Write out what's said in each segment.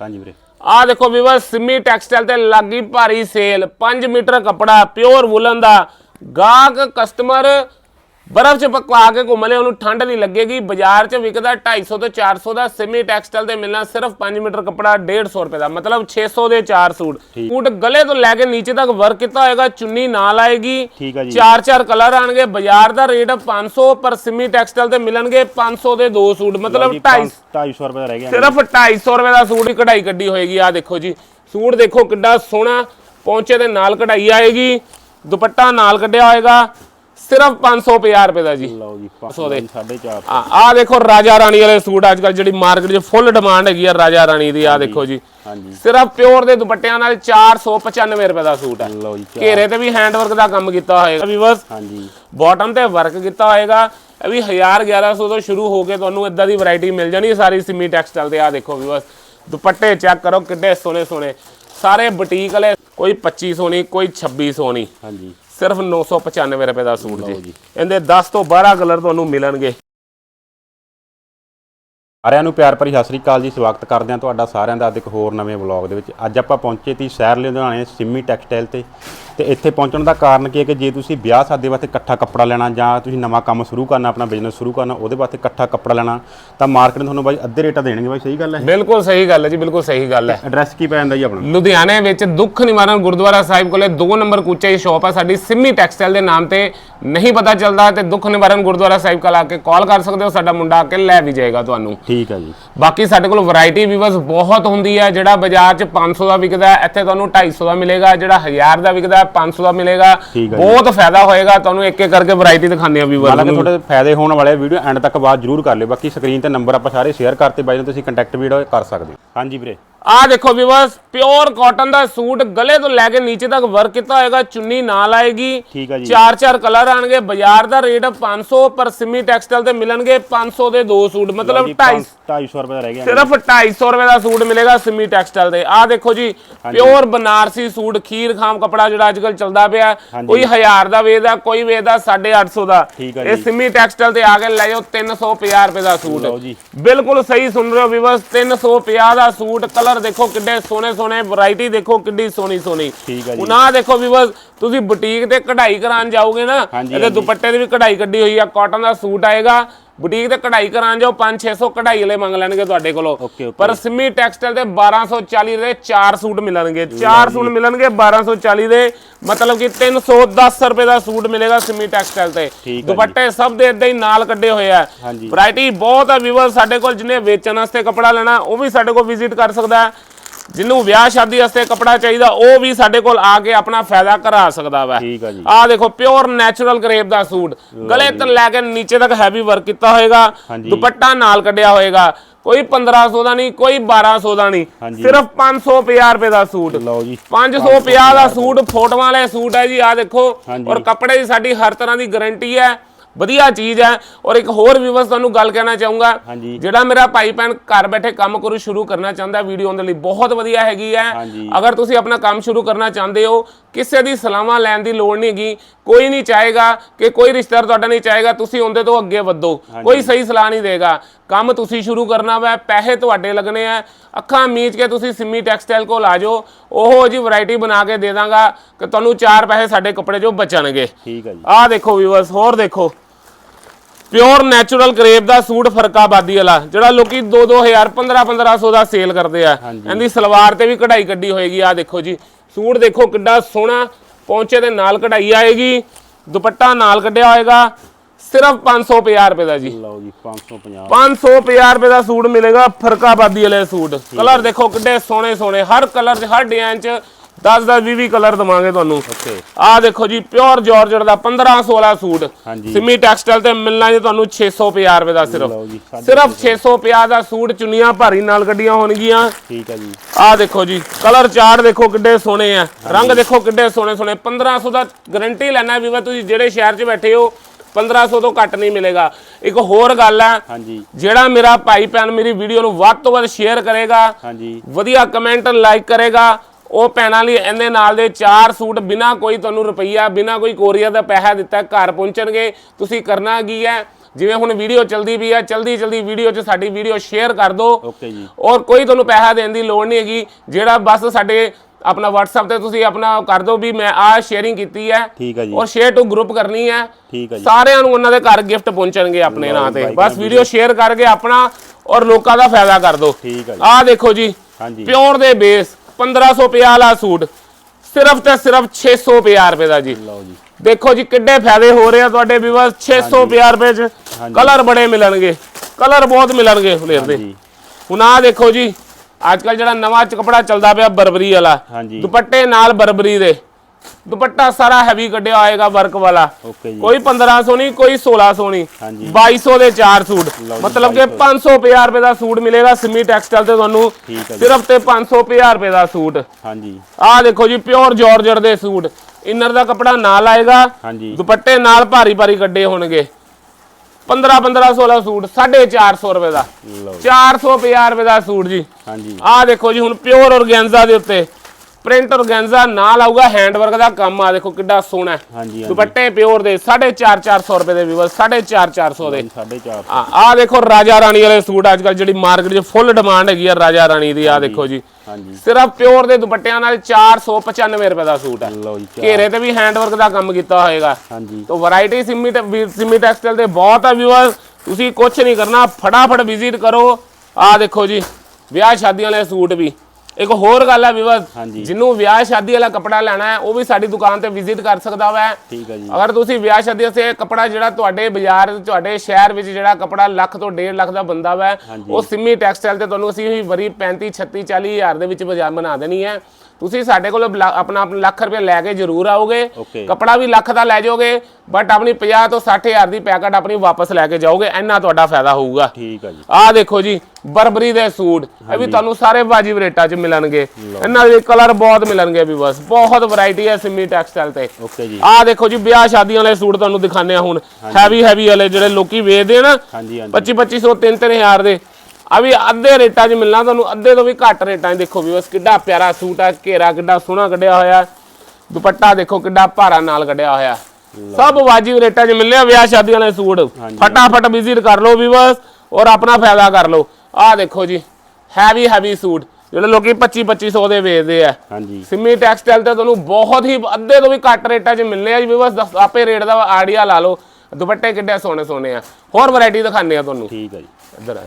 ਹਾਂਜੀ ਵੀਰੇ। ਆ ਦੇਖੋ ਵੀਵਰ ਸਿਮੀ ਟੈਕਸਟਾਈਲ ਤੇ ਲੱਗੀ ਭਾਰੀ ਸੇਲ 5 ਮੀਟਰ ਕੱਪੜਾ ਪਿਓਰ ਵੂਲਨ ਦਾ। ਗਾਹਕ ਕਸਟਮਰ ਬਰਫ਼ ਚ ਪਕਵਾ ਕੇ ਘੁੰਮ ਲਿਆ ਉਹਨੂੰ ਠੰਡ ਨਹੀਂ ਲੱਗੇਗੀ। ਬਾਜ਼ਾਰ 'ਚ ਵਿਕਦਾ 250 ਤੋਂ 400 ਦਾ ਸਿਮੀ ਟੈਕਸਟਾਈਲ ਤੇ ਮਿਲਣਾ ਸਿਰਫ 5 ਮੀਟਰ ਕੱਪੜਾ 150 ਰੁਪਏ ਦਾ। ਮਤਲਬ 600 ਦੇ 4 ਸੂਟ। ਸੂਟ ਗਲੇ ਤੋਂ ਲੈ ਕੇ ਨੀਚੇ ਤੱਕ ਵਰਕ ਕੀਤਾ ਹੋਏਗਾ ਚੁੰਨੀ ਨਾਲ ਆਏਗੀ। ਚਾਰ ਚਾਰ ਕਲਰ ਆਣਗੇ ਬਾਜ਼ਾਰ ਦਾ ਰੇਟ 500 ਪਰ ਸਿਮੀ ਟੈਕਸਟਾਈਲ ਤੇ ਮਿਲਣਗੇ 500 ਦੇ ਦੋ ਸੂਟ। ਮਤਲਬ 250 250 ਰੁਪਏ ਦਾ ਰਹਿ ਗਿਆ। ਸਿਰਫ 250 ਰੁਪਏ ਦਾ ਸੂਟ ਹੀ ਕਢਾਈ ਕੱਢੀ ਹੋਏਗੀ। ਆ ਦੇਖੋ ਜੀ ਸੂਟ ਦੇਖੋ ਕਿੱਡਾ ਸੋਹਣਾ ਪੌਂਚੇ ਦੇ ਨਾਲ ਕਢਾਈ ਆਏਗੀ ਦੁਪੱਟਾ ਨਾਲ ਕੱਢਿਆ ਹੋਏਗਾ। ਸਿਰਫ 550 ਰੁਪਏ ਦਾ ਜੀ। ਲਓ ਜੀ ਸੌ ਦੇ। 450 ਆ ਆ ਦੇਖੋ ਰਾਜਾ ਰਾਣੀ ਵਾਲੇ ਸੂਟ ਅੱਜ ਕੱਲ ਜਿਹੜੀ ਮਾਰਕੀਟ 'ਚ ਫੁੱਲ ਡਿਮਾਂਡ ਹੈਗੀ ਆ ਰਾਜਾ ਰਾਣੀ ਦੀ ਆ ਦੇਖੋ ਜੀ। ਹਾਂਜੀ। ਸਿਰਫ ਪਿਓਰ ਦੇ ਦੁਪੱਟਿਆਂ ਨਾਲ 495 ਰੁਪਏ ਦਾ ਸੂਟ ਹੈ ਲਓ ਜੀ ਘੇਰੇ ਤੇ ਵੀ ਹੈਂਡਵਰਕ ਦਾ ਕੰਮ ਕੀਤਾ ਹੋਏਗਾ ਵੀਵਰਸ ਹਾਂਜੀ। ਬਾਟਮ ਤੇ ਵਰਕ ਕੀਤਾ ਹੋਏਗਾ। ਇਹ ਵੀ 1000 1100 ਤੋਂ ਸ਼ੁਰੂ ਹੋ ਕੇ ਤੁਹਾਨੂੰ ਇਦਾਂ ਦੀ ਵੈਰਾਈਟੀ ਮਿਲ ਜਾਣੀ ਹੈ ਸਾਰੀ ਸਿਮੀ ਟੈਕਸਟਾਈਲ ਤੇ ਆ ਦੇਖੋ ਵੀ ਬਸ। ਦੁਪੱਟੇ ਚੈੱਕ ਕਰੋ ਕਿੱਡੇ ਸੋਹਣੇ ਸੋਹਣੇ ਸਾਰੇ ਬੁਟੀਕ ਵਾਲੇ ਕੋਈ 2500 ਨਹੀਂ ਕੋਈ 2600 ਨਹੀਂ। ਹਾਂਜੀ। ਸਿਰਫ 995 ਰੁਪਏ ਦਾ ਸੂਟ ਜੀ। ਇਹਦੇ 10 ਤੋਂ 12 ਕਲਰ ਤੁਹਾਨੂੰ ਮਿਲਣਗੇ। ਸਾਰਿਆਂ ਨੂੰ ਪਿਆਰ ਭਰੀ ਸਤਿ ਸ੍ਰੀ ਅਕਾਲ ਜੀ। ਸਵਾਗਤ ਕਰਦੇ ਹਾਂ ਤੁਹਾਡਾ ਸਾਰਿਆਂ ਦਾ ਅੱਜ ਇੱਕ ਹੋਰ ਨਵੇਂ ਵਲੌਗ ਦੇ ਵਿੱਚ। ਅੱਜ ਆਪਾਂ ਪਹੁੰਚੇ ਤੀ ਸ਼ਹਿਰ ਲੁਧਿਆਣੇ ਸਿੰਮੀ ਟੈਕਸਟਾਈਲ ਤੇ। ਤੇ ਇੱਥੇ ਪਹੁੰਚਣ ਦਾ ਕਾਰਨ ਕੀ ਹੈ ਕਿ ਜੇ ਤੁਸੀਂ ਵਿਆਹ ਸ਼ਾਦੀ ਵਾਸਤੇ ਇਕੱਠਾ ਕੱਪੜਾ ਲੈਣਾ ਜਾਂ ਤੁਸੀਂ ਨਵਾਂ ਕੰਮ ਸ਼ੁਰੂ ਕਰਨਾ ਆਪਣਾ ਬਿਜ਼ਨਸ ਸ਼ੁਰੂ ਕਰਨਾ ਉਹਦੇ ਵਾਸਤੇ ਇਕੱਠਾ ਕੱਪੜਾ ਲੈਣਾ ਤਾਂ ਮਾਰਕੀਟ ਤੁਹਾਨੂੰ ਬਾਈ ਅੱਧੇ ਰੇਟਾਂ ਦੇਣਗੇ ਬਾਈ ਸਹੀ ਗੱਲ ਹੈ? ਬਿਲਕੁਲ ਸਹੀ ਗੱਲ ਹੈ ਜੀ ਬਿਲਕੁਲ ਸਹੀ ਗੱਲ ਹੈ। ਐਡਰੈਸ ਕੀ ਪੈ ਜਾਂਦਾ ਜੀ ਆਪਣਾ? ਲੁਧਿਆਣੇ ਵਿੱਚ ਦੁੱਖ ਨਿਵਾਰਨ ਗੁਰਦੁਆਰਾ ਸਾਹਿਬ ਕੋਲੇ 2 ਨੰਬਰ ਕੂਚੇ ਦੀ ਸ਼ਾਪ ਹੈ ਸਾਡੀ ਸਿੰਮੀ ਟੈਕਸਟਾਈਲ ਦੇ ਨਾਮ ਤੇ ਨਹੀਂ ਪਤਾ ਚੱਲਦਾ ਤੇ ਦੁੱਖ ਨਿਵਾਰਨ ਗੁਰਦੁਆਰਾ ਸਾਹਿਬ ਕੋਲ ਆ ਕੇ ਕਾਲ ਕਰ ਸਕਦੇ ਹੋ ਸਾਡਾ ਮੁੰਡਾ ਆ ਕੇ ਲੈ ਵੀ ਜਾਏਗਾ ਤੁਹਾਨੂੰ। ਠੀਕ ਹੈ ਜੀ। ਬਾਕੀ ਸਾਡੇ ਕੋਲ ਵੈਰਾਈਟੀ ਵੀ ਬਸ ਬਹੁਤ ਹੁੰਦੀ ਹੈ ਜਿਹੜਾ ਬਾਜ਼ਾਰ 'ਚ 500 ਦਾ ਵਿਕਦਾ ਇੱਥੇ ਤੁਹਾਨੂੰ 250 ਦਾ ਮਿਲੇਗਾ ਜਿਹੜਾ 1000 ਦਾ ਵਿਕਦਾ 500 ਦਾ ਮਿਲੇਗਾ। ਬਹੁਤ ਫਾਇਦਾ ਹੋਏਗਾ। ਤੁਹਾਨੂੰ ਇੱਕ ਇੱਕ ਕਰਕੇ ਵੈਰਾਈਟੀ ਦਿਖਾਉਂਦੇ ਆ ਵੀ ਹਾਲਾਂਕਿ ਤੁਹਾਡੇ ਫਾਇਦੇ ਹੋਣ ਵਾਲੇ ਵੀਡੀਓ ਐਂਡ ਤੱਕ ਬਾਅਦ ਜਰੂਰ ਕਰ ਲਿਓ। ਬਾਕੀ ਸਕਰੀਨ ਤੇ ਨੰਬਰ ਆਪਾਂ ਸਾਰੇ ਸ਼ੇਅਰ ਕਰਤੇ। ਬਾਈ ਨੂੰ ਤੁਸੀਂ ਕੰਟੈਕਟ ਵੀਡੀਓ ਕਰ ਸਕਦੇ ਹੋ। ਹਾਂਜੀ ਵੀਰੇ। ਆ ਦੇਖੋ ਵੀਵਰਸ ਪਿਓਰ ਕਾਟਨ ਦਾ ਸੂਟ ਗਲੇ ਤੋਂ ਲੈ ਕੇ ਨੀਚੇ ਤੱਕ ਵਰਕ ਕੀਤਾ ਹੋਏਗਾ ਚੁੰਨੀ ਨਾਲ ਆਏਗੀ। ਠੀਕ ਹੈ ਜੀ। ਚਾਰ ਚਾਰ ਕਲਰ ਆਣਗੇ ਬਾਜ਼ਾਰ ਦਾ ਰੇਟ 500 ਪਰ ਸਿਮੀ ਟੈਕਸਟਾਈਲ ਤੇ ਮਿਲਣਗੇ 500 ਦੇ ਦੋ ਸੂਟ ਮਤਲਬ 250 250 ਰੁਪਏ ਦਾ ਰਹਿ ਗਿਆ। ਸਿਰਫ 250 ਰੁਪਏ ਦਾ ਸੂਟ ਮਿਲੇਗਾ ਸਿਮੀ ਟੈਕਸਟਾਈਲ ਦੇ। ਆ ਦੇਖੋ ਜੀ ਪਿਓਰ ਬਨਾਰਸੀ ਸੂਟ ਖੀਰ ਖਾਮ ਕਪੜਾ ਜਿਹੜਾ ਅੱਜ ਕੱਲ ਚੱਲਦਾ ਪਿਆ। ਕੋਈ 1000 ਦਾ ਵੇਚਦਾ ਕੋਈ ਵੇਚਦਾ 850 ਦਾ। ਇਹ। ਸਿਮੀ ਟੈਕਸਟਾਈਲ ਤੇ ਆ ਕੇ ਲੈ ਜਾਓ 350 ਰੁਪਏ ਦਾ ਸੂਟ। ਬਿਲਕੁਲ ਸਹੀ ਸੁਣ ਰਹੇ ਹੋ ਵੀਵਰਸ 350 ਦਾ ਸੂਟ ਕਲਰ ਦੇਖੋ ਕਿੱਡੇ ਸੋਹਣੇ ਸੋਹਣੇ ਵੈਰਾਈਟੀ ਦੇਖੋ ਕਿੱਡੀ ਸੋਹਣੀ ਸੋਹਣੀ ਠੀਕ ਹੈ ਜੀ ਹੁਣ ਦੇਖੋ ਵੀਵਰਸ ਤੁਸੀਂ ਬੁਟੀਕ ਤੇ ਕਢਾਈ ਕਰਾਉਣ ਜਾਓਗੇ ਨਾ ਇਹਦੇ। ਦੁਪੱਟੇ ਦੀ ਵੀ ਕਢਾਈ ਕੱਢੀ ਹੋਈ ਆ ਕਾਟਨ ਦਾ ਸੂਟ ਆਏਗਾ ਬੁਟੀਕ ਤੇ ਕਢਾਈ ਕਰਾਉਣ ਜਾਓ 5-600 ਕਢਾਈ ਵਾਲੇ ਮੰਗ ਲੈਣਗੇ ਤੁਹਾਡੇ ਕੋਲੋਂ। ਪਰ ਸਿਮੀ ਟੈਕਸਟਾਈਲ ਤੇ 1240 ਦੇ 4 ਸੂਟ ਮਿਲਣਗੇ। 4 ਸੂਟ ਮਿਲਣਗੇ 1240 ਦੇ। ਮਤਲਬ ਕਿ 310 ਰੁਪਏ ਦਾ ਸੂਟ ਮਿਲੇਗਾ ਸਿਮੀ ਟੈਕਸਟਾਈਲ ਤੇ। ਦੁਪੱਟੇ ਸਭ ਦੇ ਇਦਾਂ ਹੀ ਨਾਲ ਕੱਢੇ ਹੋਏ ਆ। ਵੈਰਾਈਟੀ ਬਹੁਤ ਹੈ ਵੀਵਰ ਸਾਡੇ ਕੋਲ ਜਿਹਨੇ ਵੇਚਣ ਵਾਸਤੇ ਕੱਪੜਾ ਲੈਣਾ ਉਹ ਵੀ ਸਾਡੇ ਕੋਲ ਵਿਜ਼ਿਟ ਕਰ ਸਕਦਾ। ਹੈ ਜਿਹਨੂੰ ਵਿਆਹ ਸ਼ਾਦੀ ਵਾਸਤੇ ਕੱਪੜਾ ਚਾਹੀਦਾ ਉਹ ਵੀ ਸਾਡੇ ਕੋਲ ਆ ਕੇ ਆਪਣਾ ਫਾਇਦਾ ਕਰਾ ਸਕਦਾ ਵਾ। ਠੀਕ ਆ ਜੀ। ਦੇਖੋ ਪਿਓਰ ਨੈਚੁਰਲ ਕਰੇਪ ਦਾ ਸੂਟ। ਗਲੇ ਤੋਂ ਲੈ ਕੇ ਨੀਚੇ ਤੱਕ ਹੈਵੀ ਵਰਕ ਕੀਤਾ ਹੋਏਗਾ। ਦੁਪੱਟਾ ਨਾਲ ਕੱਢਿਆ ਹੋਏਗਾ। ਕੋਈ 1500 ਦਾ ਨਹੀਂ ਕੋਈ 1200 ਦਾ ਨਹੀਂ। ਸਿਰਫ 550 ਰੁਪਏ ਦਾ ਸੂਟ। ਲਓ ਜੀ। 550 ਦਾ ਸੂਟ ਫੋਟੋਆਂ ਵਾਲੇ ਸੂਟ ਹੈ ਜੀ ਆਹ ਦੇਖੋ। ਔਰ ਕੱਪੜੇ ਦੀ ਸਾਡੀ ਹਰ ਤਰ੍ਹਾਂ ਦੀ ਗਾਰੰਟੀ ਹੈ। ਵਧੀਆ ਚੀਜ਼ ਹੈ। ਔਰ ਇੱਕ ਹੋਰ ਵਿਵਸ ਤੁਹਾਨੂੰ ਗੱਲ ਕਹਿਣਾ ਚਾਹੂੰਗਾ। ਜਿਹੜਾ ਮੇਰਾ ਭਾਈ ਭੈਣ ਘਰ ਬੈਠੇ ਕੰਮ ਕਰੂ ਸ਼ੁਰੂ ਕਰਨਾ ਚਾਹੁੰਦਾ ਵੀਡੀਓ ਦੇ ਲਈ ਬਹੁਤ ਵਧੀਆ ਹੈਗੀ ਹੈ। ਅਗਰ ਤੁਸੀਂ ਆਪਣਾ ਕੰਮ ਸ਼ੁਰੂ ਕਰਨਾ ਚਾਹੁੰਦੇ ਹੋ ਕਿਸੇ ਦੀ ਸਲਾਹਾਂ ਲੈਣ ਦੀ ਲੋੜ ਨਹੀਂ ਹੈਗੀ ਕੋਈ ਨਹੀਂ ਚਾਹੇਗਾ ਕਿ ਕੋਈ ਰਿਸ਼ਤੇਦਾਰ ਤੁਹਾਡਾ ਨਹੀਂ ਚਾਹੇਗਾ ਤੁਸੀਂ ਉਹਦੇ ਤੋਂ ਅੱਗੇ ਵਧੋ। ਕੋਈ ਸਹੀ ਸਲਾਹ ਨਹੀਂ ਦੇਗਾ। ਕੰਮ ਤੁਸੀਂ ਸ਼ੁਰੂ ਕਰਨਾ ਵਾ ਪੈਸੇ ਤੁਹਾਡੇ ਲੱਗਣੇ ਆ। ਅੱਖਾਂ ਮੀਚ ਕੇ ਤੁਸੀਂ ਸਿੰਮੀ ਟੈਕਸਟਾਈਲ ਕੋਲ ਆ ਜਾਓ। ਉਹੋ ਜੀ ਵੈਰਾਈਟੀ ਬਣਾ ਕੇ ਦੇ ਦਾਂਗਾ ਕਿ ਤੁਹਾਨੂੰ ਚਾਰ ਪੈਸੇ ਸਾਡੇ ਕੱਪੜੇ 'ਚੋਂ ਬਚਣਗੇ। ਠੀਕ ਹੈ ਜੀ। ਆਹ ਦੇਖੋ ਵੀਵਰਸ ਹੋਰ ਦੇਖੋ। ਪਿਓਰ ਨੈਚੁਰਲ ਕਰੇਪ ਦਾ ਸੂਟ ਫਰਕਾਬਾਦੀ ਵਾਲਾ ਜਿਹੜਾ ਲੋਕੀ 2-2000 15-1500 ਦਾ ਸੇਲ ਕਰਦੇ ਆ। ਇਹਦੀ ਸਲਵਾਰ ਤੇ ਵੀ ਕਢਾਈ ਕੱਢੀ ਹੋਏਗੀ ਆ ਦੇਖੋ ਜੀ। ਸੂਟ ਦੇਖੋ ਕਿੱਡਾ ਸੋਹਣਾ ਪੌਂਚੇ ਦੇ ਨਾਲ ਕਢਾਈ ਆਏਗੀ ਦੁਪੱਟਾ ਨਾਲ ਕੱਢਿਆ ਹੋਏਗਾ ਸਿਰਫ 550 ਰੁਪਏ ਦਾ ਜੀ। ਲਓ ਜੀ 550 550 ਰੁਪਏ ਦਾ ਸੂਟ ਮਿਲੇਗਾ ਫਰਕਾਬਾਦੀ ਵਾਲੇ ਸੂਟ। ਕਲਰ ਦੇਖੋ ਕਿੱਡੇ ਸੋਹਣੇ ਸੋਹਣੇ ਹਰ ਕਲਰ 'ਚ ਹਰ ਡਿਜ਼ਾਈਨ 'ਚ 10 10 20 20 ਕਲਰ ਦਵਾਂਗੇ ਤੁਹਾਨੂੰ। ਆਹ ਦੇਖੋ ਜੀ ਪਿਓਰ ਜਾਰਜਟ ਦਾ 1500 ਵਾਲਾ ਸੂਟ। ਹਾਂਜੀ। ਸਿਮੀ ਟੈਕਸਟਾਈਲ ਤੇ ਮਿਲਣਾ ਜੀ ਤੁਹਾਨੂੰ 650 ਰੁਪਏ ਦਾ ਸਿਰਫ। ਸਿਰਫ 650 ਦਾ ਸੂਟ ਚੁੰਨੀਆਂ ਭਾਰੀ ਨਾਲ ਕੱਢੀਆਂ ਹੋਣਗੀਆਂ। ਠੀਕ ਹੈ ਜੀ। ਆਹ ਦੇਖੋ ਜੀ ਕਲਰ ਚਾਰਟ ਦੇਖੋ ਕਿੱਡੇ ਸੋਹਣੇ ਆ। ਰੰਗ ਦੇਖੋ ਕਿੱਡੇ ਸੋਹਣੇ ਸੋਹਣੇ। 1500 ਦਾ ਗਾਰੰਟੀ ਲੈਣਾ ਵੀ ਵਾ ਤੁਸੀਂ ਜਿਹੜੇ ਸ਼ਹਿਰ 'ਚ ਬੈਠੇ ਹੋ 1500 ਤੋਂ ਘੱਟ ਨਹੀਂ ਮਿਲੇਗਾ। ਇੱਕ ਹੋਰ ਗੱਲ ਹੈ ਹਾਂਜੀ। ਜਿਹੜਾ ਮੇਰਾ ਭਾਈ ਭੈਣ ਮੇਰੀ ਵੀਡੀਓ ਨੂੰ ਵੱਧ ਤੋਂ ਵੱਧ ਸ਼ੇਅਰ ਕਰੇਗਾ ਹਾਂਜੀ। ਵਧੀਆ ਕਮੈਂਟ ਲਾਈਕ ਕਰੇਗਾ ਉਹ ਭੈਣਾਂ ਲਈ ਇਹਦੇ ਨਾਲ ਦੇ ਚਾਰ ਸੂਟ ਬਿਨਾ ਕੋਈ ਤੁਹਾਨੂੰ ਰੁਪਈਆ ਬਿਨਾ ਕੋਈ ਕੋਰੀਅਰ ਦਾ ਪੈਸਾ ਦਿੱਤਾ ਘਰ ਪਹੁੰਚਣਗੇ। ਤੁਸੀਂ ਕਰਨਾ ਕੀ ਹੈ? ਜਿਵੇਂ ਹੁਣ ਵੀਡੀਓ ਚਲਦੀ ਵੀ ਹੈ ਜਲਦੀ ਜਲਦੀ ਵੀਡੀਓ 'ਚ ਸਾਡੀ ਵੀਡੀਓ ਸ਼ੇਅਰ ਕਰ ਦਿਓ ਓਕੇ ਜੀ। ਔਰ ਕੋਈ ਤੁਹਾਨੂੰ ਪੈਸਾ ਦੇਣ ਦੀ ਲੋੜ ਨਹੀਂ ਹੈਗੀ। ਜਿਹੜਾ ਬਸ ਸਾਡੇ ਆਪਣਾ WhatsApp ਤੇ ਤੁਸੀਂ ਆਪਣਾ ਕਰ ਦਿਓ ਵੀ ਮੈਂ ਆਹ ਸ਼ੇਅਰਿੰਗ ਕੀਤੀ ਹੈ। ਠੀਕ ਹੈ ਜੀ। ਔਰ ਸ਼ੇਅਰ ਟੂ ਗਰੁੱਪ ਕਰਨੀ ਹੈ। ਠੀਕ ਹੈ ਜੀ। ਸਾਰਿਆਂ ਨੂੰ ਉਹਨਾਂ ਦੇ ਘਰ ਗਿਫਟ ਪਹੁੰਚਣਗੇ ਆਪਣੇ ਨਾਂ ਤੇ। ਬਸ ਵੀਡੀਓ ਸ਼ੇਅਰ ਕਰਕੇ ਆਪਣਾ ਔਰ ਲੋਕਾਂ ਦਾ ਫਾਇਦਾ ਕਰ ਦਿਓ ਠੀਕ ਹੈ ਜੀ। ਆਹ ਦੇਖੋ ਜੀ। ਹਾਂਜੀ। ਪਿਓਰ ਦੇ ਬੇਸ 1550 ਵਾਲਾ ਸੂਟ। ਸਿਰਫ ਤੇ ਸਿਰਫ 650 ਰੁਪਏ ਦਾ ਜੀ। ਲਓ ਜੀ। ਦੇਖੋ ਜੀ ਕਿੱਡੇ ਫਾਇਦੇ ਹੋ ਰਹੇ ਆ ਤੁਹਾਡੇ ਵੀਵਰਸ 650 ਰੁਪਏ ਚ। ਕਲਰ ਬੜੇ ਮਿਲਣਗੇ। ਕਲਰ ਬਹੁਤ ਮਿਲਣਗੇ ਫਲੇਰ ਦੇ। ਹੁਣ ਆਹ ਦੇਖੋ ਜੀ ਅੱਜ ਕੱਲ ਜਿਹੜਾ ਨਵਾਂ ਚ ਕੱਪੜਾ ਚੱਲਦਾ ਪਿਆ ਬਰਬਰੀ ਵਾਲਾ। ਦੁਪੱਟੇ ਨਾਲ ਬਰਬਰੀ ਦੇ। ਦੁਪੱਟਾ ਸਾਰਾ ਹੈਵੀ ਕੱਢਿਆ ਹੋਏਗਾ ਵਰਕ ਵਾਲਾ। ਓਕੇ ਜੀ। ਕੋਈ 1500 ਨਹੀਂ ਕੋਈ 1600 ਨਹੀਂ। ਹਾਂਜੀ। 2200 ਦੇ ਚਾਰ ਸੂਟ। ਮਤਲਬ ਕਿ 550 ਰੁਪਏ ਦਾ ਸੂਟ ਮਿਲੇਗਾ ਸਿਮੀ ਟੈਕਸਟਾਈਲ ਤੇ ਤੁਹਾਨੂੰ ਸਿਰਫ ਤੇ 550 ਰੁਪਏ ਦਾ ਸੂਟ। ਹਾਂਜੀ। ਆਹ ਦੇਖੋ ਜੀ ਪਿਓਰ ਜਾਰਜਟ ਦੇ ਸੂਟ। ਇਨਰ ਦਾ ਕੱਪੜਾ ਨਾਲ ਆਏਗਾ। ਦੁਪੱਟੇ ਨਾਲ ਭਾਰੀ ਭਾਰੀ ਕੱਢੇ ਹੋਣਗੇ। 15 15 16 ਸੂਟ 450 ਰੁਪਏ ਦਾ। ਲਓ ਜੀ। 450 ਰੁਪਏ ਦਾ ਸੂਟ ਜੀ। ਹਾਂਜੀ। ਆਹ ਦੇਖੋ ਜੀ ਹੁਣ ਪਿਓਰ ਔਰਗੈਂਜ਼ਾ ਦੇ ਉੱਤੇ। ਪ੍ਰਿੰਟ ਔਰਗੈਂਜ਼ਾ ਨਾਲ ਆਊਗਾ ਹੈਂਡ ਵਰਕ ਦਾ ਕੰਮ ਆ ਦੇਖੋ ਕਿੱਡਾ ਸੋਹਣਾ। ਹਾਂਜੀ ਦੁਪੱਟੇ ਪਿਓਰ ਦੇ 4.5 400 ਰੁਪਏ ਦੇ ਵੀਵਰ 4.5 400 ਦੇ। ਸਾਢੇ ਚਾਰ ਆ ਆਹ ਦੇਖੋ ਰਾਜਾ ਰਾਣੀ ਵਾਲੇ ਸੂਟ ਅੱਜ ਕੱਲ ਜਿਹੜੀ ਮਾਰਕੀਟ 'ਚ ਫੁੱਲ ਡਿਮਾਂਡ ਹੈਗੀ ਆ ਰਾਜਾ ਰਾਣੀ ਦੀ ਆਹ ਦੇਖੋ ਜੀ। ਸਿਰਫ ਪਿਓਰ ਦੇ ਦੁਪੱਟਿਆਂ ਨਾਲ 495 ਰੁਪਏ ਦਾ ਸੂਟ ਹੈ। ਘੇਰੇ ਤੇ ਵੀ ਹੈਂਡ ਵਰਕ ਦਾ ਕੰਮ ਕੀਤਾ ਹੋਏਗਾ। ਹਾਂਜੀ। ਤੋ ਵੈਰਾਈਟੀ ਸਿਮੀ ਟੈਕਸਟਾਈਲ ਤੇ ਬਹੁਤ ਹੈ ਵਿਊਅਰ ਤੁਸੀਂ ਕੁਝ ਨਹੀਂ ਕਰਨਾ ਫਟਾਫਟ ਵਿਜ਼ਿਟ ਕਰੋ। ਆਹ ਦੇਖੋ ਜੀ ਵਿਆਹ ਸ਼ਾਦੀਆਂ ਵਾਲੇ ਸੂਟ ਵੀ। ਇੱਕ ਹੋਰ ਗੱਲ ਹੈ ਹਾਂਜੀ। ਜਿਹਨੂੰ ਵਿਆਹ ਸ਼ਾਦੀ ਵਾਲਾ ਕੱਪੜਾ ਲੈਣਾ ਹੈ ਉਹ ਵੀ ਸਾਡੀ ਦੁਕਾਨ ਤੇ ਵਿਜ਼ਿਟ ਕਰ ਸਕਦਾ ਵਾ ਠੀਕ ਹੈ ਜੀ ਅਗਰ ਤੁਸੀਂ ਵਿਆਹ ਸ਼ਾਦੀ ਵਾਸਤੇ ਕੱਪੜਾ ਜਿਹੜਾ ਤੁਹਾਡੇ ਬਾਜ਼ਾਰ ਤੁਹਾਡੇ ਸ਼ਹਿਰ ਵਿੱਚ ਜਿਹੜਾ ਕੱਪੜਾ ਲੱਖ ਤੋਂ 1.5 ਲੱਖ ਦਾ ਬੰਦਾ ਵਾ। ਉਹ ਸਿਮੀ ਟੈਕਸਟਾਈਲ ਤੇ ਤੁਹਾਨੂੰ ਅਸੀਂ ਵਰੀ 35 36 40 ਹਜ਼ਾਰ ਦੇ ਵਿੱਚ ਬਾਜ਼ਾਰ ਬਣਾ ਦੇਣੀ ਹੈ ਤੁਸੀਂ ਸਾਡੇ ਕੋਲ ਆਪਣਾ ਆਪਣਾ ਲੱਖ ਰੁਪਏ ਲੈ ਕੇ ਜ਼ਰੂਰ ਆਓਗੇ। ਕੱਪੜਾ ਵੀ ਲੱਖ ਦਾ ਲੈ ਜਾਓਗੇ ਬਟ ਆਪਣੀ 50 ਤੋਂ 60 ਹਜ਼ਾਰ ਦੀ ਪੈਕਟ ਆਪਣੀ ਵਾਪਸ ਲੈ ਕੇ ਜਾਓਗੇ ਇੰਨਾ ਤੁਹਾਡਾ ਫਾਇਦਾ ਹੋਊਗਾ। ਠੀਕ ਹੈ ਜੀ। ਆਹ ਦੇਖੋ ਜੀ ਬਰਬਰੀ ਦੇ ਸੂਟ ਇਹ ਵੀ ਤੁਹਾਨੂੰ ਸਾਰੇ ਵਾਜਿਬ ਰੇਟਾਂ 'ਚ ਮਿਲਣਗੇ। ਇਹਨਾਂ ਦੇ ਕਲਰ ਬਹੁਤ ਮਿਲਣਗੇ ਵੀ ਬਸ ਬਹੁਤ ਵੈਰਾਈਟੀ ਹੈ ਸਿਮੀ ਟੈਕਸਟਾਈਲ ਤੇ। ਓਕੇ ਜੀ। ਆਹ ਦੇਖੋ ਜੀ ਵਿਆਹ ਸ਼ਾਦੀਆਂ ਵਾਲੇ ਸੂਟ ਤੁਹਾਨੂੰ ਦਿਖਾਣੇ ਆ ਹੁਣ। ਹੈਵੀ ਹੈਵੀ ਵਾਲੇ ਜਿਹੜੇ ਲੋਕੀ ਵੇਚਦੇ ਆ ਨਾ ਹਾਂਜੀ ਹਾਂਜੀ। 25 2500 3 3000 ਦੇ। ਆ ਵੀ ਅੱਧੇ ਰੇਟਾਂ 'ਚ ਮਿਲਣਾ ਤੁਹਾਨੂੰ ਅੱਧੇ ਤੋਂ ਵੀ ਘੱਟ ਰੇਟਾਂ 'ਚ ਦੇਖੋ ਵੀ ਬਸ ਕਿੱਡਾ ਪਿਆਰਾ ਸੂਟ ਆ ਘੇਰਾ ਕਿੱਡਾ ਸੋਹਣਾ ਕੱਢਿਆ ਹੋਇਆ। ਦੁਪੱਟਾ ਦੇਖੋ ਕਿੱਡਾ ਭਾਰਾ ਨਾਲ ਕੱਢਿਆ ਹੋਇਆ। ਸਭ ਵਾਜਿਬ ਰੇਟਾਂ 'ਚ ਮਿਲਨੇ ਆ ਵਿਆਹ ਸ਼ਾਦੀਆਂ ਵਾਲੇ ਸੂਟ। ਫਟਾਫਟ ਵਿਜ਼ਿਟ ਕਰ ਲਓ ਵੀ ਬਸ ਔਰ ਆਪਣਾ ਫਾਇਦਾ ਕਰ ਲਓ। ਆਹ ਦੇਖੋ ਜੀ ਹੈਵੀ ਹੈਵੀ ਸੂਟ ਜਿਹੜੇ ਲੋਕੀ 25 2500 ਦੇ ਵੇਚਦੇ ਆ। ਹਾਂਜੀ। ਸਿਮੀ ਟੈਕਸਟਾਈਲ ਤੇ ਤੁਹਾਨੂੰ ਬਹੁਤ ਹੀ ਅੱਧੇ ਤੋਂ ਵੀ ਘੱਟ ਰੇਟਾਂ 'ਚ ਮਿਲਨੇ ਆ ਜੀ ਵੀ ਬਸ ਦਸ- ਆਪੇ ਰੇਟ ਦਾ ਆਈਡੀਆ ਲਾ ਲਓ। ਦੁਪੱਟੇ ਕਿੱਡੇ ਸੋਹਣੇ ਸੋਹਣੇ ਆ। ਹੋਰ ਵੈਰਾਈਟੀ ਦਿਖਾਣੇ ਆ ਤੁਹਾਨੂੰ। ਠੀਕ ਹੈ ਜੀ। ਇੱਧਰ ਆ।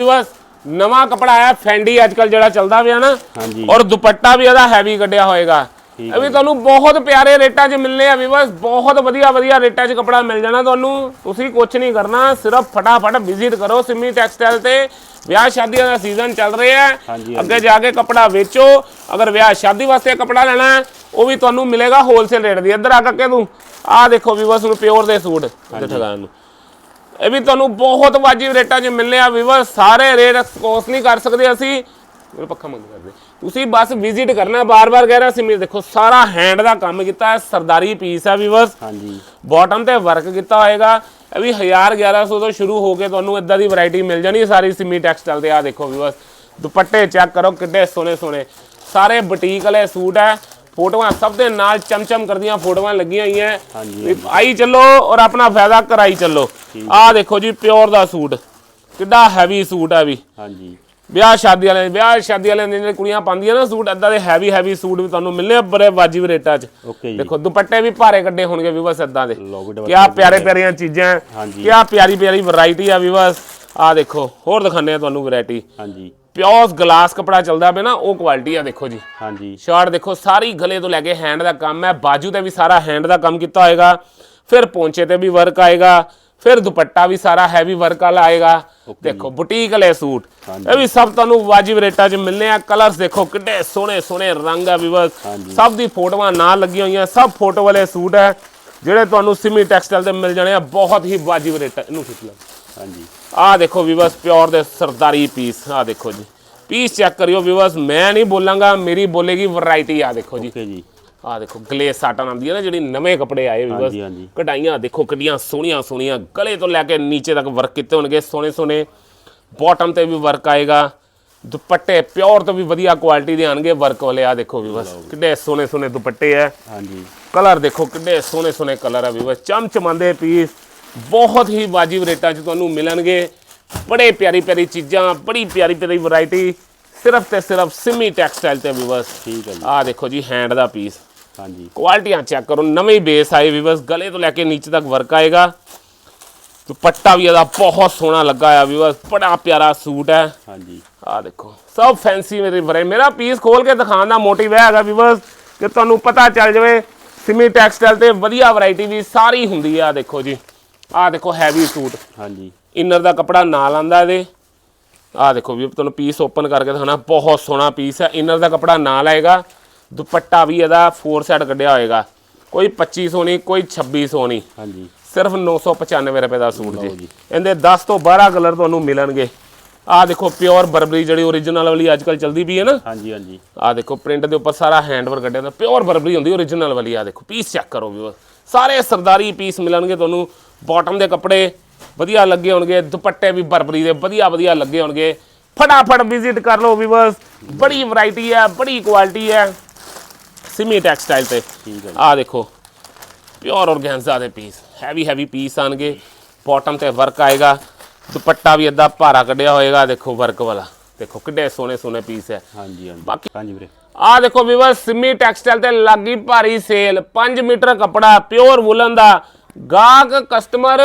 ਨਵਾਂ ਕਪੜਾ ਆਇਆ ਫੈਂਡੀ ਅੱਜ ਕੱਲ ਜਿਹੜਾ ਚੱਲਦਾ ਪਿਆ ਨਾ ਹਾਂਜੀ। ਔਰ ਦੁਪੱਟਾ ਵੀ ਇਹਦਾ ਹੈਵੀ ਕੱਢਿਆ ਹੋਏਗਾ। ਇਹ ਵੀ ਤੁਹਾਨੂੰ ਬਹੁਤ ਪਿਆਰੇ ਰੇਟਾਂ 'ਚ ਮਿਲਨੇ ਆ ਵੀ ਬਸ ਬਹੁਤ ਵਧੀਆ ਵਧੀਆ ਰੇਟਾਂ 'ਚ ਕਪੜਾ ਮਿਲ ਜਾਣਾ ਤੁਹਾਨੂੰ। ਤੁਸੀਂ ਕੁਝ ਨਹੀਂ ਕਰਨਾ ਸਿਰਫ ਫਟਾਫਟ ਵਿਜ਼ਿਟ ਕਰੋ ਸਿਮੀ ਟੈਕਸਟਾਈਲ ਤੇ। ਵਿਆਹ ਸ਼ਾਦੀਆਂ ਦਾ ਸੀਜ਼ਨ ਚੱਲ ਰਿਹਾ ਹੈ। ਅੱਗੇ ਜਾ ਕੇ ਕਪੜਾ ਵੇਚੋ। ਅਗਰ ਵਿਆਹ ਸ਼ਾਦੀ ਵਾਸਤੇ ਕਪੜਾ ਲੈਣਾ ਉਹ ਵੀ ਤੁਹਾਨੂੰ ਮਿਲੇਗਾ ਹੋਲਸੇਲ ਰੇਟ ਦੀ। ਇੱਧਰ ਆ ਕੇ ਤੂੰ। ਆਹ ਦੇਖੋ ਵੀ ਬਸ ਹੁਣ ਪਿਓਰ ਦੇ ਸੂਟ ਇੱਧਰ ਠਗਾਣ ਨੂੰ। ਇਹ ਵੀ ਤੁਹਾਨੂੰ ਬਹੁਤ ਵਾਜਿਬ ਰੇਟਾਂ 'ਚ ਮਿਲਨੇ ਆ ਵੀਵਰ ਸਾਰੇ ਰੇਟ ਐਕਸਪੋਸ ਨਹੀਂ ਕਰ ਸਕਦੇ ਅਸੀਂ। ਮੇਰੇ ਪੱਖਾ ਮੰਗ ਕਰਦੇ ਤੁਸੀਂ ਬਸ ਵਿਜ਼ਿਟ ਕਰਨਾ ਬਾਰ-ਬਾਰ ਕਹਿ ਰਿਹਾ ਸੀ ਮੇਰੇ ਦੇਖੋ ਸਾਰਾ ਹੈਂਡ ਦਾ ਕੰਮ ਕੀਤਾ ਹੈ ਸਰਦਾਰੀ ਪੀਸ ਆ ਵੀਵਰਸ ਹਾਂਜੀ। ਬਾਟਮ ਤੇ ਵਰਕ ਕੀਤਾ ਹੋਏਗਾ। ਇਹ ਵੀ 1000 1100 ਤੋਂ ਸ਼ੁਰੂ ਹੋ ਕੇ ਤੁਹਾਨੂੰ ਇਦਾਂ ਦੀ ਵੈਰਾਈਟੀ ਮਿਲ ਜਾਣੀ ਹੈ ਸਾਰੀ ਸਿਮੀ ਟੈਕਸਟਾਈਲ ਤੇ ਆ ਦੇਖੋ ਵੀਵਰਸ ਦੁਪੱਟੇ ਚੈੱਕ ਕਰੋ ਕਿੱਡੇ ਸੋਹਣੇ ਸੋਹਣੇ ਸਾਰੇ ਬੁਟੀਕ ਵਾਲੇ ਸੂਟ ਹੈ ਫੋਟੋਆਂ ਸਭ ਦੇ ਨਾਲ ਚਮਚਮ ਕਰਦੀਆਂ ਫੋਟੋਆਂ ਲੱਗੀਆਂ ਹੋਈਆਂ। ਆਈ ਚੱਲੋ ਔਰ ਆਪਣਾ ਫਾਇਦਾ ਕਰਾਈ ਚੱਲੋ। ਆਹ ਦੇਖੋ ਜੀ ਪਿਓਰ ਦਾ ਸੂਟ। ਕਿੱਡਾ ਹੈਵੀ ਸੂਟ ਹੈ ਵੀ। ਹਾਂਜੀ। ਵਿਆਹ ਸ਼ਾਦੀ ਵਾਲੇ ਵਿਆਹ ਸ਼ਾਦੀ ਵਾਲੇ ਜਿਹੜੇ ਕੁੜੀਆਂ ਪਾਉਂਦੀਆਂ ਨਾ ਸੂਟ ਏਦਾਂ ਦੇ ਹੈਵੀ ਹੈਵੀ ਸੂਟ ਵੀ ਤੁਹਾਨੂੰ ਮਿਲਨੇ ਆ ਬੜੇ ਵਾਜਿਬ ਰੇਟਾਂ 'ਚ। ਦੇਖੋ ਦੁਪੱਟੇ ਵੀ ਭਾਰੇ ਕੱਢੇ ਹੋਣਗੇ ਵੀ ਬਸ ਏਦਾਂ ਦੇ। ਕਿਆ ਪਿਆਰੇ ਪਿਆਰੀਆਂ ਚੀਜ਼ਾਂ। ਕਿਆ ਪਿਆਰੀ ਪਿਆਰੀ ਵੈਰਾਈਟੀ ਆ ਵੀ ਬਸ ਆ ਦੇਖੋ ਹੋਰ ਦਿਖਾਣੇ ਆ ਤੁਹਾਨੂੰ ਵੈਰਾਈਟੀ ਹਾਂਜੀ। ਪਿਓਰ ਗਲਾਸ ਕਪੜਾ ਚੱਲਦਾ ਪਿਆ ਨਾ ਉਹ ਕੁਆਲਿਟੀ ਆ ਦੇਖੋ ਜੀ। ਹਾਂਜੀ। ਸ਼ਾਰਟ ਦੇਖੋ ਸਾਰੀ ਗਲੇ ਤੋਂ ਲੈ ਕੇ ਹੈਂਡ ਦਾ ਕੰਮ ਹੈ ਬਾਜੂ ਤੇ ਵੀ ਸਾਰਾ ਹੈਂਡ ਦਾ ਕੰਮ ਕੀਤਾ ਹੋਏਗਾ ਫਿਰ ਪੌਂਚੇ ਤੇ ਵੀ ਵਰਕ ਆਏਗਾ ਫਿਰ ਦੁਪੱਟਾ ਵੀ ਸਾਰਾ ਹੈਵੀ ਵਰਕ ਵਾਲਾ ਆਏਗਾ। ਦੇਖੋ ਬੁਟੀਕ ਵਾਲੇ ਸੂਟ। ਇਹ ਵੀ ਸਭ ਤੁਹਾਨੂੰ ਵਾਜਿਬ ਰੇਟਾਂ 'ਚ ਮਿਲਨੇ ਆ ਕਲਰਸ ਦੇਖੋ ਕਿੱਡੇ ਸੋਹਣੇ ਸੋਹਣੇ ਰੰਗ ਆ ਵੀਵਰਸ ਹਾਂਜੀ। ਸਭ ਦੀ ਫੋਟੋਆਂ ਨਾਲ ਲੱਗੀਆਂ ਹੋਈਆਂ ਸਭ ਫੋਟੋ ਵਾਲੇ ਸੂਟ ਹੈ ਜਿਹੜੇ ਤੁਹਾਨੂੰ ਸਿਮੀ ਟੈਕਸਟਾਈਲ ਤੇ ਮਿਲ ਜਾਣੇ ਆ ਬਹੁਤ ਹੀ ਵਾਜਿਬ ਰੇਟਾਂ ਇਹਨੂੰ ਖਿੱਚ ਲਓ। ਹਾਂਜੀ। ਆਹ ਦੇਖੋ ਵੀਵਰਸ ਪਿਓਰ ਦੇ ਸਰਦਾਰੀ ਪੀਸ ਆਹ ਦੇਖੋ ਜੀ। ਪੀਸ ਚੈੱਕ ਕਰਿਓ ਵੀਵਰਸ ਮੈਂ ਨਹੀਂ ਬੋਲਾਂਗਾ ਮੇਰੀ ਬੋਲੇਗੀ ਵੈਰਾਈਟੀ ਆ ਦੇਖੋ ਜੀ। ਓਕੇ ਜੀ। ਆਹ ਦੇਖੋ ਗਲੇਸ ਸਾਟਨ ਆਉਂਦੀ ਹੈ ਨਾ ਜਿਹੜੀ ਨਵੇਂ ਕੱਪੜੇ ਆਏ ਹਾਂਜੀ ਹਾਂਜੀ। ਕਢਾਈਆਂ ਦੇਖੋ ਕਿੰਨੀਆਂ ਸੋਹਣੀਆਂ ਸੋਹਣੀਆਂ ਗਲੇ ਤੋਂ ਲੈ ਕੇ ਨੀਚੇ ਤੱਕ ਵਰਕ ਕੀਤੇ ਹੋਣਗੇ ਸੋਹਣੇ ਸੋਹਣੇ। ਬਾਟਮ ਤੇ ਵੀ ਵਰਕ ਆਏਗਾ। ਦੁਪੱਟੇ ਪਿਓਰ ਤੋਂ ਵੀ ਵਧੀਆ ਕੁਆਲਿਟੀ ਦੇ ਆਣਗੇ ਵਰਕ ਵਾਲੇ ਆ ਦੇਖੋ ਵੀਵਰਸ ਕਿੱਡੇ ਸੋਹਣੇ ਸੋਹਣੇ ਦੁਪੱਟੇ ਆ। ਹਾਂਜੀ। ਕਲਰ ਦੇਖੋ ਕਿੰਨੇ ਸੋਹਣੇ ਸੋਹਣੇ ਕਲਰ ਆ ਵੀਵਰ ਚਮਚਮਾਉਂਦੇ ਪੀਸ ਬਹੁਤ ਹੀ ਵਾਜਿਬ ਰੇਟਾਂ 'ਚ ਤੁਹਾਨੂੰ ਮਿਲਣਗੇ। ਬੜੇ ਪਿਆਰੀ ਪਿਆਰੀ ਚੀਜ਼ਾਂ ਬੜੀ ਪਿਆਰੀ ਪਿਆਰੀ ਵੈਰਾਈਟੀ ਸਿਰਫ ਤੇ ਸਿਰਫ ਸਿਮੀ ਟੈਕਸਟਾਈਲ ਤੇ ਵਿਵਸ ਠੀਕ ਹੈ ਜੀ। ਆਹ ਦੇਖੋ ਜੀ ਹੈਂਡ ਦਾ ਪੀਸ ਹਾਂਜੀ। ਕੁਆਲਿਟੀਆਂ ਚੈੱਕ ਕਰੋ ਨਵੇਂ ਬੇਸ ਆਏ ਵਿਵਸ ਗਲੇ ਤੋਂ ਲੈ ਕੇ ਨੀਚੇ ਤੱਕ ਵਰਕ ਆਏਗਾ। ਦੁਪੱਟਾ ਵੀ ਇਹਦਾ ਬਹੁਤ ਸੋਹਣਾ ਲੱਗਾ ਆ ਵਿਵਸ ਬੜਾ ਪਿਆਰਾ ਸੂਟ ਹੈ। ਹਾਂਜੀ। ਆ ਦੇਖੋ ਸਭ ਫੈਂਸੀ ਮੇਰੇ ਵਰੇ। ਮੇਰਾ ਪੀਸ ਖੋਲ ਕੇ ਦਿਖਾਉਣ ਦਾ ਮੋਟਿਵ ਇਹ ਹੈਗਾ ਵੀਵਰਸ ਕਿ ਤੁਹਾਨੂੰ ਪਤਾ ਚੱਲ ਜਾਵੇ ਸਿਮੀ ਟੈਕਸਟਾਈਲ ਤੇ ਵਧੀਆ ਵੈਰਾਈਟੀ ਵੀ ਸਾਰੀ ਹੁੰਦੀ ਆ ਦੇਖੋ ਜੀ। ਆ ਦੇਖੋ ਹੈਵੀ ਸੂਟ ਹਾਂਜੀ। ਇਨਰ ਦਾ ਕਪੜਾ ਨਾਲ ਆਂਦਾ ਇਹਦੇ। ਆ ਦੇਖੋ ਵੀ ਤੁਹਾਨੂੰ ਪੀਸ ਓਪਨ ਕਰਕੇ ਦਿਖਾਣਾ ਬਹੁਤ ਸੋਹਣਾ ਪੀਸ ਹੈ। ਇਨਰ ਦਾ ਕਪੜਾ ਨਾਲ ਆਏਗਾ। ਦੁਪੱਟਾ ਵੀ ਇਹਦਾ ਫੋਰ ਸਾਈਡ ਕੱਢਿਆ ਹੋਏਗਾ। ਕੋਈ 2500 ਨਹੀਂ ਕੋਈ 2600 ਨਹੀਂ। ਹਾਂਜੀ। ਸਿਰਫ 995 ਰੁਪਏ ਦਾ ਸੂਟ ਜੀ। ਇਹਦੇ 10 ਤੋਂ 12 ਕਲਰ ਤੁਹਾਨੂੰ ਮਿਲਣਗੇ। ਆਹ ਦੇਖੋ ਪਿਓਰ ਬਰਬਰੀ ਜਿਹੜੀ ਓਰੀਜਨਲ ਵਾਲੀ ਅੱਜ ਕੱਲ ਚਲਦੀ ਪਈ ਹੈ ਨਾ। ਹਾਂਜੀ ਹਾਂਜੀ। ਆਹ ਦੇਖੋ ਪ੍ਰਿੰਟ ਦੇ ਉੱਪਰ ਸਾਰਾ ਹੈਂਡ ਵਰਕ ਕੱਢਿਆ ਹੁੰਦਾ। ਪਿਓਰ ਬਰਬਰੀ ਹੁੰਦੀ ਓਰੀਜਨਲ ਵਾਲੀ ਆ ਦੇਖੋ। ਪੀਸ ਚੈੱਕ ਕਰੋ ਵੀ ਸਾਰੇ ਸਰਦਾਰੀ ਪੀਸ ਮਿਲਣਗੇ ਤੁਹਾਨੂੰ। ਬਾਟਮ ਦੇ ਕੱਪੜੇ ਵਧੀਆ ਲੱਗੇ ਹੋਣਗੇ ਦੁਪੱਟੇ ਵੀ ਬਰਬਰੀ ਦੇ ਵਧੀਆ ਵਧੀਆ ਲੱਗੇ ਹੋਣਗੇ। ਫਟਾਫਟ ਵਿਜ਼ਿਟ ਕਰ ਲਓ ਵੀਵਰਸ ਬੜੀ ਵੈਰਾਈਟੀ ਹੈ ਬੜੀ ਕੁਆਲਿਟੀ ਹੈ। ਸਿਮੀ ਟੈਕਸਟਾਈਲ ਤੇ। ਆਹ ਦੇਖੋ ਪਿਓਰ ਔਰਗੈਂਜ਼ਾ ਦੇ ਪੀਸ ਹੈਵੀ ਹੈਵੀ ਪੀਸ ਆਣਗੇ। ਬਾਟਮ ਤੇ ਵਰਕ ਆਏਗਾ ਦੁਪੱਟਾ ਵੀ ਏਦਾਂ ਭਾਰਾ ਕੱਢਿਆ ਹੋਏਗਾ ਦੇਖੋ ਵਰਕ ਵਾਲਾ। ਦੇਖੋ ਕਿੱਡੇ ਸੋਹਣੇ ਸੋਹਣੇ ਪੀਸ ਹੈ। ਹਾਂਜੀ ਹਾਂਜੀ। ਬਾਕੀ- ਹਾਂਜੀ ਵੀਰੇ। ਆਹ ਦੇਖੋ ਵੀਵਰ ਸਿਮੀ ਟੈਕਸਟਾਈਲ ਤੇ ਲੱਗੀ ਭਾਰੀ ਸੇਲ 5 ਮੀਟਰ ਕੱਪੜਾ ਪਿਓਰ ਵੂਲਨ ਦਾ। ਗਾਹਕ ਕਸਟਮਰ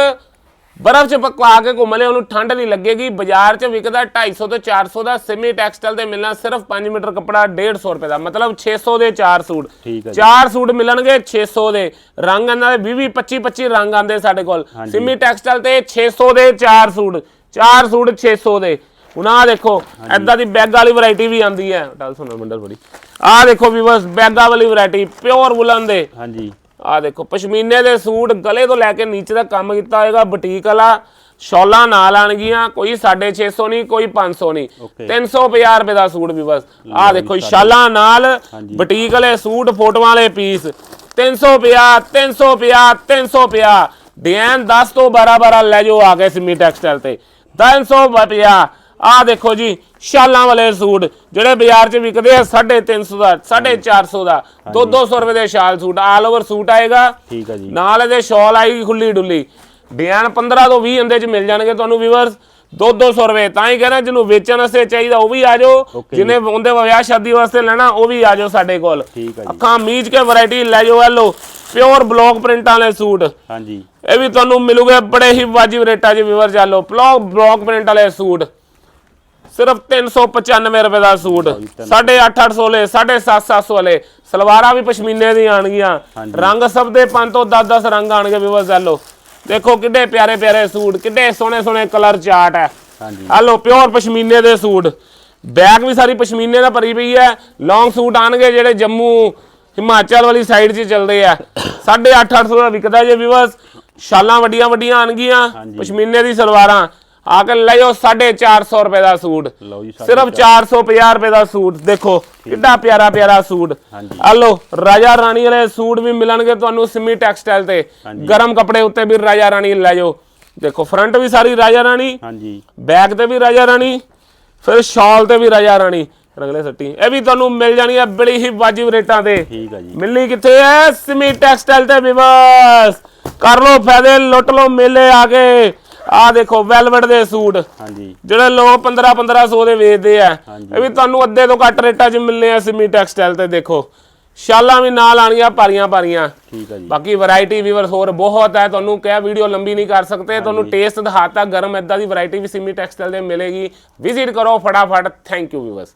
ਬਰਫ਼ 'ਚ ਪਕਵਾ ਕੇ ਘੁੰਮ ਉਹਨੂੰ ਠੰਡ ਨਹੀਂ ਲੱਗੇਗੀ। ਬਾਜ਼ਾਰ 'ਚ ਵਿਕਦਾ 250 ਤੋਂ 400 ਦਾ ਸਿਮੀ ਟੈਕਸਟਾਈਲ ਤੇ ਮਿਲਣਾ ਸਿਰਫ 5 ਮੀਟਰ ਕੱਪੜਾ 150 ਰੁਪਏ ਦਾ। ਮਤਲਬ 600 ਦੇ 4 ਸੂਟ। ਠੀਕ ਹੈ ਜੀ। ਚਾਰ ਸੂਟ ਮਿਲਣਗੇ 600 ਦੇ। ਰੰਗ ਇਹਨਾਂ ਦੇ 20 25 25 ਰੰਗ ਆਂਦੇ ਸਾਡੇ ਕੋਲ। ਸਿਮੀ ਟੈਕਸਟਾਈਲ ਤੇ 600 ਦੇ 4 ਸੂਟ। 4 ਸੂਟ 600 ਦੇ। ਹੁਣ ਆਹ ਦੇਖੋ ਐਦਾਂ ਦੀ ਬੈਗ ਵਾਲੀ ਵੈਰਾਈਟੀ ਵੀ ਆਂਦੀ ਹੈ। ਟਲ ਸੁਣੋ ਮੰਡਲ ਬੜੀ ਆਹ ਦੇਖੋ ਵੀਵਰਸ ਬੈਗਾਂ ਵਾਲੀ ਵੈਰਾਈਟੀ ਪਿਓਰ ਵੁਲਨ ਦੇ। ਹਾਂਜੀ। ਆਹ ਦੇਖੋ ਪਸ਼ਮੀਨੇ ਦੇ ਸੂਟ ਗਲੇ ਤੋਂ ਲੈ ਕੇ ਨੀਚੇ ਤੱਕ ਕੰਮ ਕੀਤਾ ਹੋਏਗਾ ਬੁਟੀਕ ਵਾਲਾ। ਸ਼ੌਲਾਂ ਨਾਲ ਆਣਗੀਆਂ ਕੋਈ 650 ਨਹੀਂ ਕੋਈ 500 ਨਹੀਂ। Okay. 350 ਰੁਪਏ ਦਾ ਸੂਟ ਵੀ ਬਸ। ਆਹ ਦੇਖੋ ਸ਼ਾਲਾਂ ਨਾਲ। ਬੁਟੀਕ ਵਾਲੇ ਸੂਟ ਫੋਟੋਆਂ ਵਾਲੇ ਪੀਸ। 350 350 350 ਡਿਜ਼ਾਈਨ 10 ਤੋਂ 12 12 ਲੈ ਜਾਓ ਆ ਗਏ ਸਿਮੀ ਟੈਕਸਟਾਈਲ ਤੇ। 350 ਆਹ ਦੇਖੋ ਜੀ ਸ਼ਾਲਾਂ ਵਾਲੇ ਸੂਟ ਜਿਹੜੇ ਬਾਜ਼ਾਰ 'ਚ ਵਿਕਦੇ ਆ 350 ਦਾ 450 ਦਾ 2-200 ਰੁਪਏ ਦੇ ਸ਼ਾਲ ਸੂਟ ਆਲ ਓਵਰ ਸੂਟ ਆਏਗਾ। ਠੀਕ ਹੈ ਜੀ। ਨਾਲ ਇਹਦੇ ਸ਼ਾਲ ਆਏਗੀ ਖੁੱਲੀ ਡੁੱਲੀ। ਡਿਜ਼ਾਈਨ 15 ਤੋਂ 20 ਇਹਦੇ 'ਚ ਮਿਲ ਜਾਣਗੇ ਤੁਹਾਨੂੰ ਵੀਵਰਸ 2-200 ਰੁਪਏ ਤਾਂ ਹੀ ਕਹਿੰਦਾ ਜਿਹਨੂੰ ਵੇਚਣ ਵਾਸਤੇ ਚਾਹੀਦਾ ਉਹ ਵੀ ਆ ਜਾਓ। ਜਿਹਨੇ ਉਹਦੇ ਵਿਆਹ ਸ਼ਾਦੀ ਵਾਸਤੇ ਲੈਣਾ ਉਹ ਵੀ ਆ ਜਾਓ ਸਾਡੇ ਕੋਲ। ਅੱਖਾਂ ਮੀਚ ਕੇ ਵੈਰਾਈਟੀ ਲੈ ਜਾਓ ਲੋ ਪਿਓਰ ਬਲੌਕ ਪ੍ਰਿੰਟਾਂ ਵਾਲੇ ਸੂਟ। ਹਾਂਜੀ। ਇਹ ਵੀ ਤੁਹਾਨੂੰ ਮਿਲੂਗੇ ਬੜੇ ਹੀ ਵਾਜਿਬ ਰੇਟਾਂ 'ਚ ਵੀਵਰ ਚਾਲੋ ਬਲੌਕ ਬਲੌਕ ਪ੍ਰਿੰਟ ਵਾਲੇ ਸੂਟ। ਸਿਰਫ 395 ਰੁਪਏ ਦਾ ਸੂਟ। 850 800 ਵਾਲੇ 750 ਵਾਲੇ। ਸਲਵਾਰਾਂ ਵੀ ਪਸ਼ਮੀਨੇ ਦੀਆਂ ਆਣਗੀਆਂ। ਰੰਗ ਸਭ ਦੇ 5 ਤੋਂ 10 10 ਰੰਗ ਆਣਗੇ ਵੀਵਰ ਚਾਲੋ ਦੇਖੋ ਕਿੱਡੇ ਪਿਆਰੇ ਪਿਆਰੇ ਸੂਟ ਕਿੱਡੇ ਸੋਹਣੇ ਸੋਹਣੇ ਕਲਰ ਚਾਰਟ ਹੈ। ਹਾਂਜੀ। ਹਲੋ ਪਿਓਰ ਪਸ਼ਮੀਨੇ ਦੇ ਸੂਟ। ਬੈਗ ਵੀ ਸਾਰੀ ਪਸ਼ਮੀਨੇ ਦਾ ਭਰੀ ਪਈ ਹੈ। ਲੌਂਗ ਸੂਟ ਆਣਗੇ ਜਿਹੜੇ ਜੰਮੂ ਹਿਮਾਚਲ ਵਾਲੀ ਸਾਈਡ 'ਚ ਚੱਲਦੇ ਆ। 850 800 ਦਾ ਵਿਕਦਾ ਜੇ ਵੀਵਰਸ ਸ਼ਾਲਾਂ ਵੱਡੀਆਂ ਵੱਡੀਆਂ ਆਣਗੀਆਂ। ਪਸ਼ਮੀਨੇ ਦੀ ਸਲਵਾਰਾਂ। ਆ ਕੇ ਲੈ ਜਾਓ 450 ਰੁਪਏ ਦਾ ਸੂਟ। ਲਓ ਜੀ ਸਿਰਫ 450 ਰੁਪਏ ਦਾ ਸੂਟ ਦੇਖੋ ਕਿੱਡਾ ਪਿਆਰਾ ਪਿਆਰਾ ਸੂਟ। ਆ ਲਓ ਰਾਜਾ ਰਾਣੀ ਵਾਲੇ ਸੂਟ ਵੀ ਮਿਲਣਗੇ ਤੁਹਾਨੂੰ ਸਿਮੀ ਟੈਕਸਟਾਈਲ ਤੇ। ਗਰਮ ਕੱਪੜੇ ਉੱਤੇ ਵੀ ਰਾਜਾ ਰਾਣੀ ਲੈ ਜਾਓ। ਦੇਖੋ ਫਰੰਟ ਵੀ ਸਾਰੀ ਰਾਜਾ ਰਾਣੀ ਹਾਂਜੀ। ਬੈਕ ਤੇ ਵੀ ਰਾਜਾ ਰਾਣੀ ਫਿਰ ਸ਼ਾਲ ਤੇ ਵੀ ਰਾਜਾ ਰਾਣੀ। ਰੰਗਲੇ ਸੱਟੀ ਇਹ ਵੀ ਤੁਹਾਨੂੰ ਮਿਲ ਜਾਣੀ ਹੈ ਬੜੀ ਹੀ ਵਾਜਿਬ ਰੇਟਾਂ ਤੇ। ਠੀਕ ਹੈ ਜੀ। ਮਿਲਣੀ ਕਿੱਥੇ ਹੈ ਸਿਮੀ ਟੈਕਸਟਾਈਲ ਤੇ ਵਿਵਸ। ਕਰ ਲੋ ਫਾਇਦੇ ਲੁੱਟ ਲੋ ਮੇਲੇ ਆ ਕੇ। ਆ ਦੇਖੋ ਵੈਲਵਟ ਦੇ ਸੂਟ। ਹਾਂਜੀ। ਜਿਹੜੇ ਲੋਕ 15 1500 ਦੇ ਵੇਚਦੇ ਆ। ਇਹ ਵੀ ਤੁਹਾਨੂੰ ਅੱਧੇ ਤੋਂ ਘੱਟ ਰੇਟਾਂ 'ਚ ਮਿਲਨੇ ਆ ਸਿਮੀ ਟੈਕਸਟਾਈਲ ਤੇ ਦੇਖੋ। ਸ਼ਾਲਾਂ ਵੀ ਨਾਲ ਆਣੀਆਂ ਭਾਰੀਆਂ ਭਾਰੀਆਂ। ਠੀਕ ਹੈ ਜੀ। ਬਾਕੀ ਵੈਰਾਈਟੀ ਵੀਵਰਸ ਹੋਰ ਬਹੁਤ ਹੈ ਤੁਹਾਨੂੰ ਕਿਹਾ ਵੀਡੀਓ ਲੰਬੀ ਨਹੀਂ ਕਰ ਸਕਦੇ। ਤੁਹਾਨੂੰ ਟੇਸਟ ਦਿਖਾਤਾ ਗਰਮ ਇਦਾਂ ਦੀ ਵੈਰਾਈਟੀ ਵੀ ਸਿਮੀ ਟੈਕਸਟਾਈਲ ਦੇ ਮਿਲੇਗੀ। ਵਿਜ਼ਿਟ ਕਰੋ ਫਟਾਫਟ। Thank you viewers